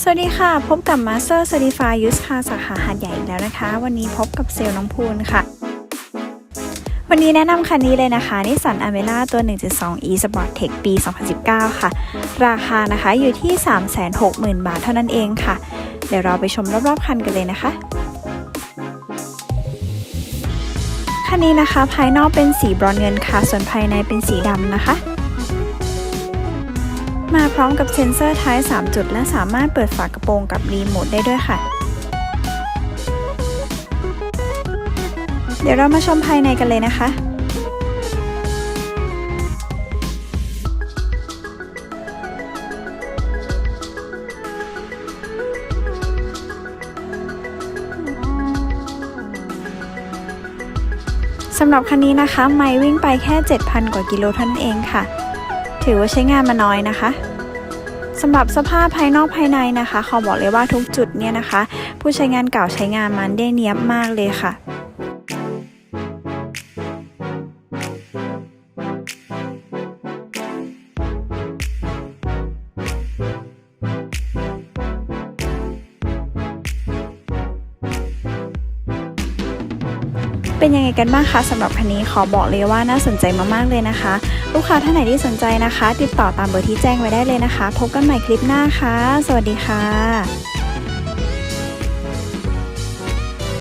สวัสดีค่ะ พบกับ Master Certified Use Car สาขาหาดใหญ่อีกแล้วนะคะ วันนี้พบกับเซลล์น้องพูนค่ะ วันนี้แนะนำคันนี้เลยนะคะนิสสันอเมร่าตัว 1.2 e Sport Tech ปี 2019 ค่ะ ราคานะคะอยู่ที่ 360,000 บาทเท่านั้นเองค่ะ เดี๋ยวเราไปชมรอบๆ คันกันเลยนะคะคันนี้นะคะภายนอกเป็นสีบรอนเงินค่ะ ส่วนภายในเป็นสีดำนะคะ มาพร้อมกับเซ็นเซอร์ท้าย 3 จุด และสามารถเปิดฝากระโปรงกับรีโมทได้ด้วยค่ะ เดี๋ยวเรามาชมภายในกันเลยนะคะ สำหรับคันนี้นะคะ ไม่วิ่งไปแค่ 7,000 กว่ากิโลเท่านั้นเองค่ะถือว่าใช้งานมาน้อยนะคะ สำหรับสภาพภายนอกภายในนะคะ ขอบอกเลยว่าทุกจุดเนี่ยนะคะ ผู้ใช้งานเก่าใช้งานมันได้เนียบมากเลยค่ะ เป็นยังไงกันบ้างคะสำหรับคันนี้ขอบอกเลยว่าน่าสนใจมากๆเลยนะคะ ลูกค้าท่านไหนที่สนใจนะคะ ติดต่อตามเบอร์ที่แจ้งไว้ได้เลยนะคะ พบกันใหม่คลิปหน้าค่ะ สวัสดีค่ะ